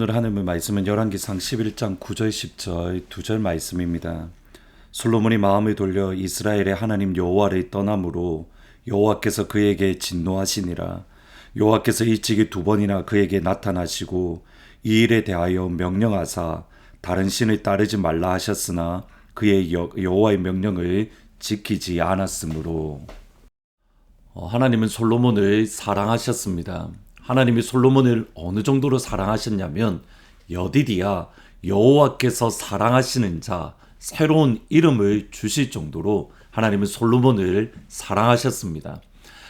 어, 오늘 하나님의 말씀은 열왕기상 11장 9절 10절 두 절 말씀입니다. 솔로몬이 마음을 돌려 이스라엘의 하나님 여호와를 떠남으로 여호와께서 그에게 진노하시니라. 여호와께서 일찍이 두 번이나 그에게 나타나시고 이 일에 대하여 명령하사 다른 신을 따르지 말라 하셨으나 그의 여, 여호와의 명령을 지키지 않았으므로 어, 하나님은 솔로몬을 사랑하셨습니다. 하나님이 솔로몬을 어느 정도로 사랑하셨냐면 여디디야 여호와께서 사랑하시는 자 새로운 이름을 주실 정도로 하나님은 솔로몬을 사랑하셨습니다.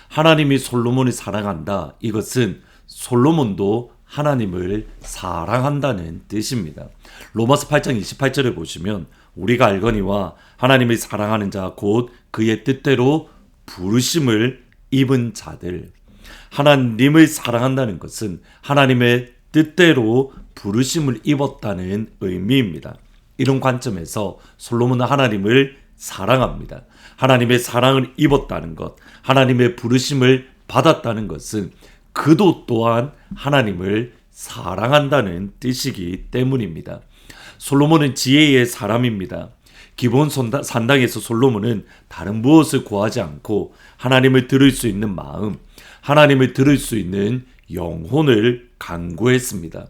하나님이 솔로몬을 사랑한다. 이것은 솔로몬도 하나님을 사랑한다는 뜻입니다. 로마서 8장 28절에 보시면 우리가 알거니와 하나님을 사랑하는 자 곧 그의 뜻대로 부르심을 입은 자들 하나님을 사랑한다는 것은 하나님의 뜻대로 부르심을 입었다는 의미입니다. 이런 관점에서 솔로몬은 하나님을 사랑합니다. 하나님의 사랑을 입었다는 것, 하나님의 부르심을 받았다는 것은 그도 또한 하나님을 사랑한다는 뜻이기 때문입니다. 솔로몬은 지혜의 사람입니다. 기본 산당에서 솔로몬은 다른 무엇을 구하지 않고 하나님을 들을 수 있는 마음, 하나님을 들을 수 있는 영혼을 강구했습니다.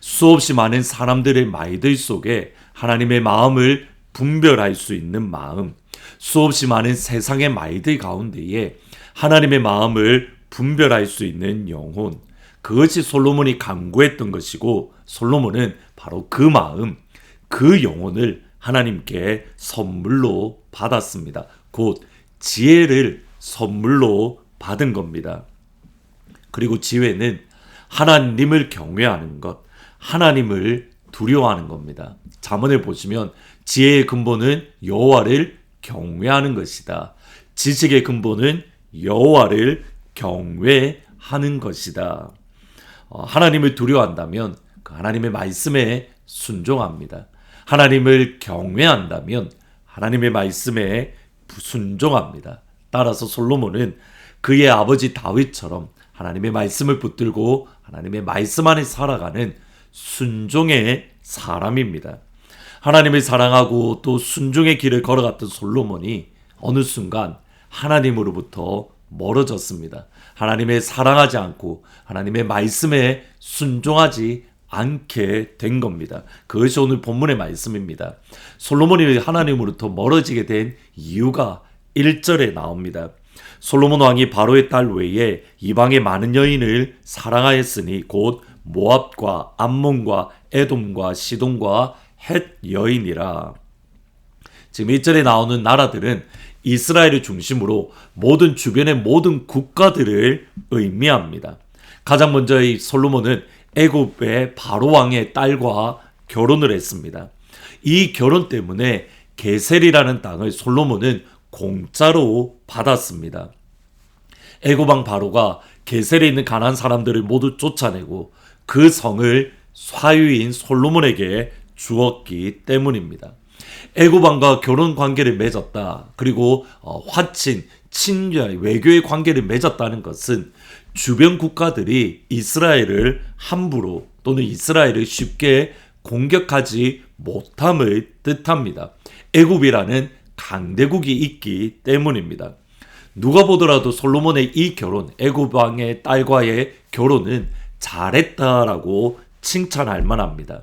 수없이 많은 사람들의 말들 속에 하나님의 마음을 분별할 수 있는 마음, 수없이 많은 세상의 말들 가운데에 하나님의 마음을 분별할 수 있는 영혼, 그것이 솔로몬이 강구했던 것이고 솔로몬은 바로 그 마음, 그 영혼을 하나님께 선물로 받았습니다. 곧 지혜를 선물로 받은 겁니다. 그리고 지혜는 하나님을 경외하는 것, 하나님을 두려워하는 겁니다. 자문을 보시면 지혜의 근본은 여호와를 경외하는 것이다. 지식의 근본은 여호와를 경외하는 것이다. 어, 하나님을 두려워한다면 그 하나님의 말씀에 순종합니다. 하나님을 경외한다면 하나님의 말씀에 순종합니다. 따라서 솔로몬은 그의 아버지 다윗처럼 하나님의 말씀을 붙들고 하나님의 말씀 안에 살아가는 순종의 사람입니다. 하나님을 사랑하고 또 순종의 길을 걸어갔던 솔로몬이 어느 순간 하나님으로부터 멀어졌습니다. 하나님의 사랑하지 않고 하나님의 말씀에 순종하지 않게 된 겁니다. 그것이 오늘 본문의 말씀입니다. 솔로몬이 하나님으로부터 멀어지게 된 이유가 1절에 나옵니다. 솔로몬 왕이 바로의 딸 외에 이방의 많은 여인을 사랑하였으니 곧 모압과 암몬과 에돔과 시돈과 헷 여인이라. 지금 1절에 나오는 나라들은 이스라엘을 중심으로 모든 주변의 모든 국가들을 의미합니다. 가장 먼저 이 솔로몬은 애굽의 바로 왕의 딸과 결혼을 했습니다. 이 결혼 때문에 게셀이라는 땅을 솔로몬은 공짜로 받았습니다. 애고방 바로가 게셀에 있는 가난 사람들을 모두 쫓아내고 그 성을 사유인 솔로몬에게 주었기 때문입니다. 애고방과 결혼 관계를 맺었다. 그리고 어, 화친, 친결, 외교의 관계를 맺었다는 것은 주변 국가들이 이스라엘을 함부로 또는 이스라엘을 쉽게 공격하지 못함을 뜻합니다. 애굽이라는 강대국이 있기 때문입니다. 누가 보더라도 솔로몬의 이 결혼, 애굽 왕의 딸과의 결혼은 잘했다라고 칭찬할 만합니다.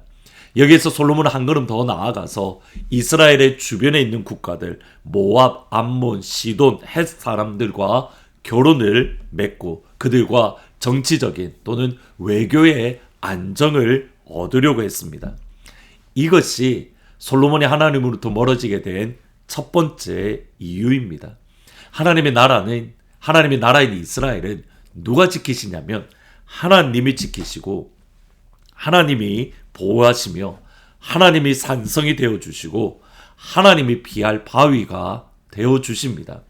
여기에서 솔로몬은 한 걸음 더 나아가서 이스라엘의 주변에 있는 국가들 모압, 암몬, 시돈, 헷 사람들과 결혼을 맺고 그들과 정치적인 또는 외교의 안정을 얻으려고 했습니다. 이것이 솔로몬이 하나님으로부터 멀어지게 된 첫 번째 이유입니다. 하나님의 나라는 하나님의 나라인 이스라엘은 누가 지키시냐면 하나님이 지키시고 하나님이 보호하시며 하나님이 산성이 되어 주시고 하나님이 피할 바위가 되어 주십니다.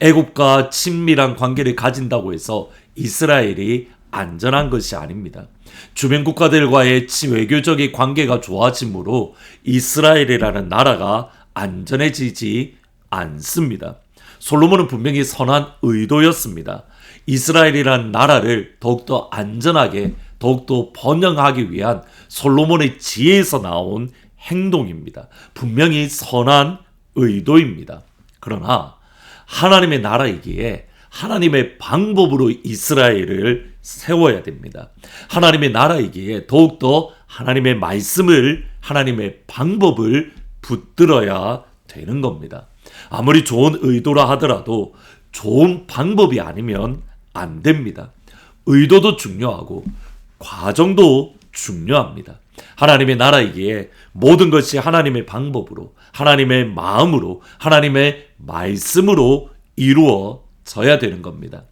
애국과 친밀한 관계를 가진다고 해서 이스라엘이 안전한 것이 아닙니다. 주변 국가들과의 외교적인 관계가 좋아짐으로 이스라엘이라는 나라가 안전해지지 않습니다. 솔로몬은 분명히 선한 의도였습니다. 이스라엘이란 나라를 더욱더 안전하게 더욱더 번영하기 위한 솔로몬의 지혜에서 나온 행동입니다. 분명히 선한 의도입니다. 그러나 하나님의 나라이기에 하나님의 방법으로 이스라엘을 세워야 됩니다. 하나님의 나라이기에 더욱더 하나님의 말씀을, 하나님의 방법을 붙들어야 되는 겁니다. 아무리 좋은 의도라 하더라도 좋은 방법이 아니면 안 됩니다. 의도도 중요하고 과정도 중요합니다. 하나님의 나라이기에 모든 것이 하나님의 방법으로, 하나님의 마음으로, 하나님의 말씀으로 이루어져야 되는 겁니다.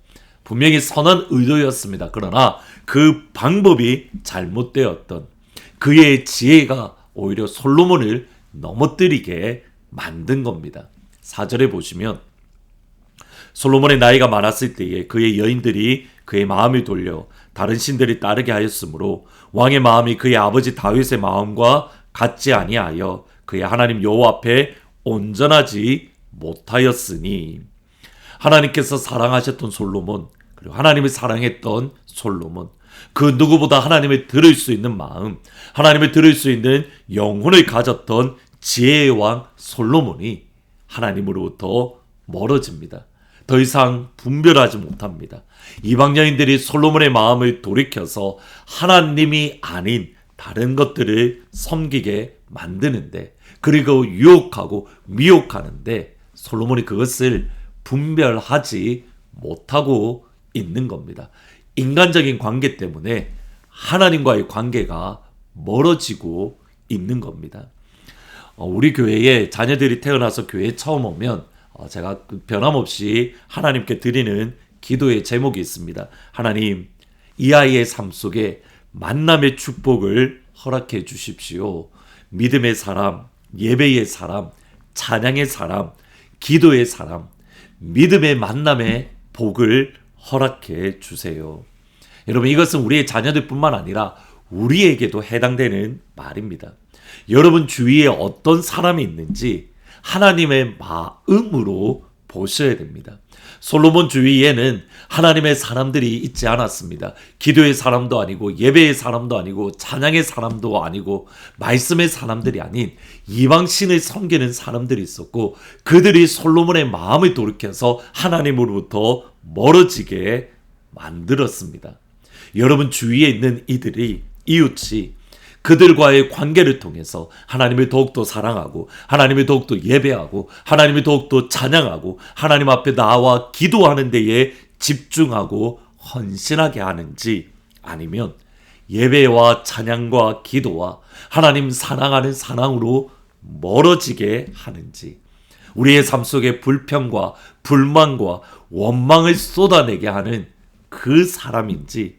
분명히 선한 의도였습니다. 그러나 그 방법이 잘못되었던 그의 지혜가 오히려 솔로몬을 넘어뜨리게 만든 겁니다. 사절에 보시면 솔로몬의 나이가 많았을 때에 그의 여인들이 그의 마음을 돌려 다른 신들이 따르게 하였으므로 왕의 마음이 그의 아버지 다윗의 마음과 같지 아니하여 그의 하나님 여호와 앞에 온전하지 못하였으니 하나님께서 사랑하셨던 솔로몬 그리고 하나님을 사랑했던 솔로몬 그 누구보다 하나님을 들을 수 있는 마음 하나님을 들을 수 있는 영혼을 가졌던 지혜의 왕 솔로몬이 하나님으로부터 멀어집니다. 더 이상 분별하지 못합니다. 이방 여인들이 솔로몬의 마음을 돌이켜서 하나님이 아닌 다른 것들을 섬기게 만드는데 그리고 유혹하고 미혹하는데 솔로몬이 그것을 분별하지 못하고 있는 겁니다. 인간적인 관계 때문에 하나님과의 관계가 멀어지고 있는 겁니다. 어, 우리 교회에 자녀들이 태어나서 교회에 처음 오면 어, 제가 그 변함없이 하나님께 드리는 기도의 제목이 있습니다. 하나님, 이 아이의 삶 속에 만남의 축복을 허락해 주십시오. 믿음의 사람, 예배의 사람, 찬양의 사람, 기도의 사람, 믿음의 만남의 복을 허락해 주세요. 여러분, 이것은 우리의 자녀들뿐만 아니라 우리에게도 해당되는 말입니다. 여러분 주위에 어떤 사람이 있는지 하나님의 마음으로 보셔야 됩니다. 솔로몬 주위에는 하나님의 사람들이 있지 않았습니다. 기도의 사람도 아니고 예배의 사람도 아니고 찬양의 사람도 아니고 말씀의 사람들이 아닌 이방신을 섬기는 사람들이 있었고 그들이 솔로몬의 마음을 돌이켜서 하나님으로부터 멀어지게 만들었습니다. 여러분 주위에 있는 이들이 이웃이 그들과의 관계를 통해서 하나님을 더욱더 사랑하고 하나님을 더욱더 예배하고 하나님을 더욱더 찬양하고 하나님 앞에 나와 기도하는 데에 집중하고 헌신하게 하는지 아니면 예배와 찬양과 기도와 하나님 사랑하는 사랑으로 멀어지게 하는지 우리의 삶 속에 불평과 불만과 원망을 쏟아내게 하는 그 사람인지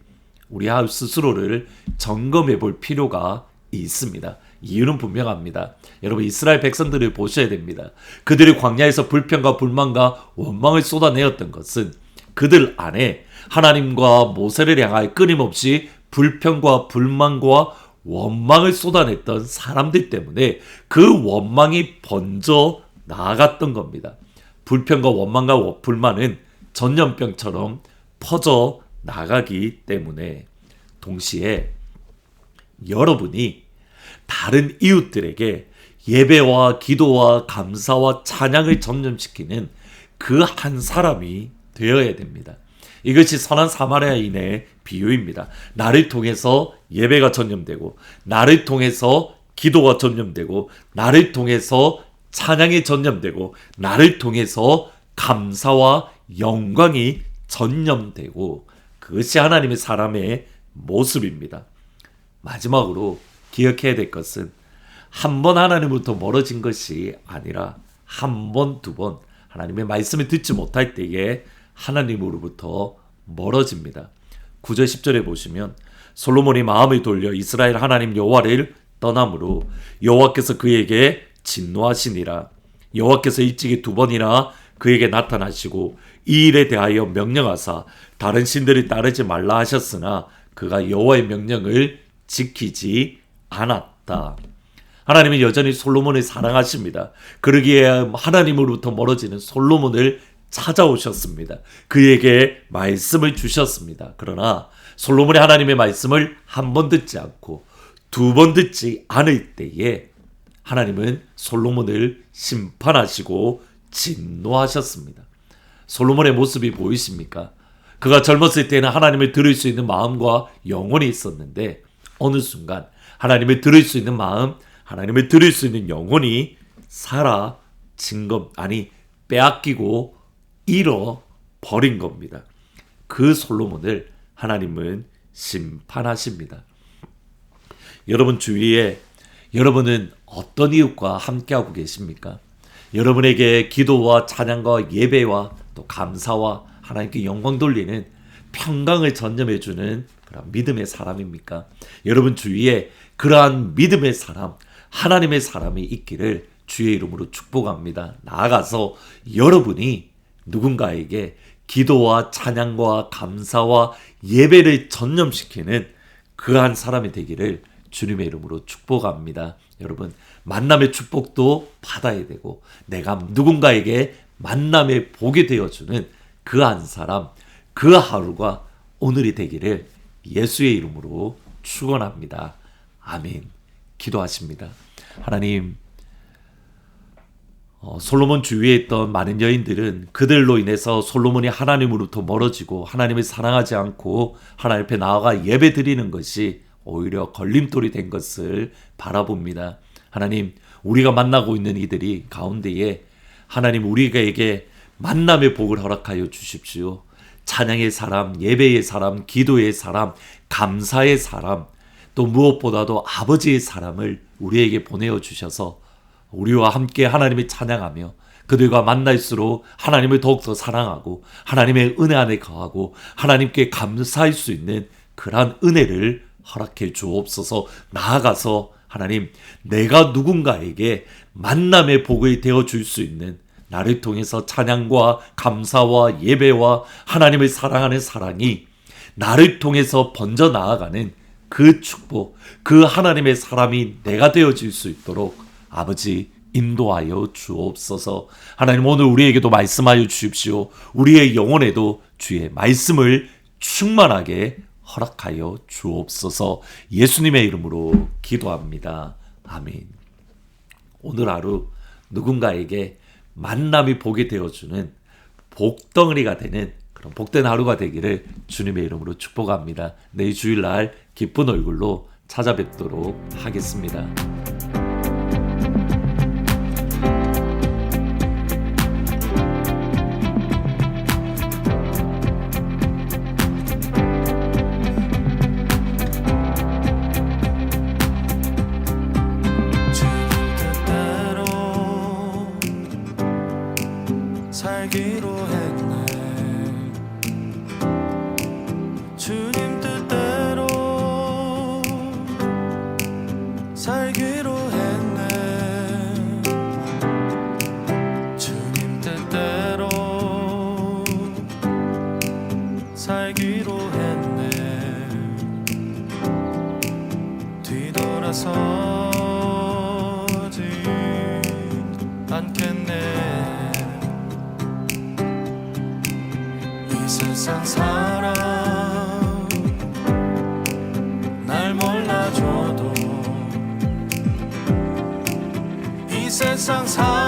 우리 스스로를 점검해 볼 필요가 있습니다. 이유는 분명합니다. 여러분 이스라엘 백성들을 보셔야 됩니다. 그들이 광야에서 불평과 불만과 원망을 쏟아내었던 것은 그들 안에 하나님과 모세를 향하여 끊임없이 불평과 불만과 원망을 쏟아냈던 사람들 때문에 그 원망이 번져 나아갔던 겁니다. 불평과 원망과 불만은 전염병처럼 퍼져 나가기 때문에 동시에 여러분이 다른 이웃들에게 예배와 기도와 감사와 찬양을 전념시키는 그 한 사람이 되어야 됩니다. 이것이 선한 사마리아인의 비유입니다. 나를 통해서 예배가 전념되고, 나를 통해서 기도가 전념되고, 나를 통해서 찬양이 전념되고, 나를 통해서 감사와 영광이 전념되고, 그것이 하나님의 사람의 모습입니다. 마지막으로 기억해야 될 것은 한 번 하나님부터 멀어진 것이 아니라 한 번, 두 번 하나님의 말씀을 듣지 못할 때에 하나님으로부터 멀어집니다. 9절 10절에 보시면 솔로몬이 마음을 돌려 이스라엘 하나님 여호와를 떠남으로 여호와께서 그에게 진노하시니라 여호와께서 일찍이 두 번이나 그에게 나타나시고 이 일에 대하여 명령하사 다른 신들이 따르지 말라 하셨으나 그가 여호와의 명령을 지키지 않았다. 하나님은 여전히 솔로몬을 사랑하십니다. 그러기에 하나님으로부터 멀어지는 솔로몬을 찾아오셨습니다. 그에게 말씀을 주셨습니다. 그러나 솔로몬이 하나님의 말씀을 한 번 듣지 않고 두 번 듣지 않을 때에 하나님은 솔로몬을 심판하시고 진노하셨습니다. 솔로몬의 모습이 보이십니까? 그가 젊었을 때는 하나님을 들을 수 있는 마음과 영혼이 있었는데 어느 순간 하나님을 들을 수 있는 마음, 하나님을 들을 수 있는 영혼이 사라진 것 아니 빼앗기고 잃어 버린 겁니다. 그 솔로몬을 하나님은 심판하십니다. 여러분 주위에 여러분은 어떤 이웃과 함께하고 계십니까? 여러분에게 기도와 찬양과 예배와 또 감사와 하나님께 영광 돌리는 평강을 전념해주는 그런 믿음의 사람입니까? 여러분 주위에 그러한 믿음의 사람, 하나님의 사람이 있기를 주의 이름으로 축복합니다. 나아가서 여러분이 누군가에게 기도와 찬양과 감사와 예배를 전념시키는 그한 사람이 되기를 주님의 이름으로 축복합니다. 여러분, 만남의 축복도 받아야 되고, 내가 누군가에게 만남의 복이 되어주는 그 한 사람, 그 하루가 오늘이 되기를 예수의 이름으로 축원합니다. 아멘. 기도하십니다. 하나님, 어, 솔로몬 주위에 있던 많은 여인들은 그들로 인해서 솔로몬이 하나님으로부터 멀어지고 하나님을 사랑하지 않고 하나님 앞에 나아가 예배 드리는 것이 오히려 걸림돌이 된 것을 바라봅니다. 하나님, 우리가 만나고 있는 이들이 가운데에 하나님 우리에게 만남의 복을 허락하여 주십시오. 찬양의 사람, 예배의 사람, 기도의 사람, 감사의 사람, 또 무엇보다도 아버지의 사람을 우리에게 보내어 주셔서 우리와 함께 하나님을 찬양하며 그들과 만날수록 하나님을 더욱더 사랑하고 하나님의 은혜 안에 거하고 하나님께 감사할 수 있는 그러한 은혜를 허락해 주옵소서. 나아가서 하나님 내가 누군가에게 만남의 복을 되어 줄 수 있는 나를 통해서 찬양과 감사와 예배와 하나님을 사랑하는 사랑이 나를 통해서 번져 나아가는 그 축복, 그 하나님의 사람이 내가 되어질 수 있도록 아버지 인도하여 주옵소서. 하나님 오늘 우리에게도 말씀하여 주십시오. 우리의 영혼에도 주의 말씀을 충만하게 허락하여 주옵소서. 예수님의 이름으로 기도합니다. 아멘. 오늘 하루 누군가에게 만남이 복이 되어주는 복덩어리가 되는 그런 복된 하루가 되기를 주님의 이름으로 축복합니다. 내일 주일날 기쁜 얼굴로 찾아뵙도록 하겠습니다. 살기로 했네. 주님 뜻대로 살기로 했네. 뒤돌아서지 않겠네. 이 세상 사 세상 사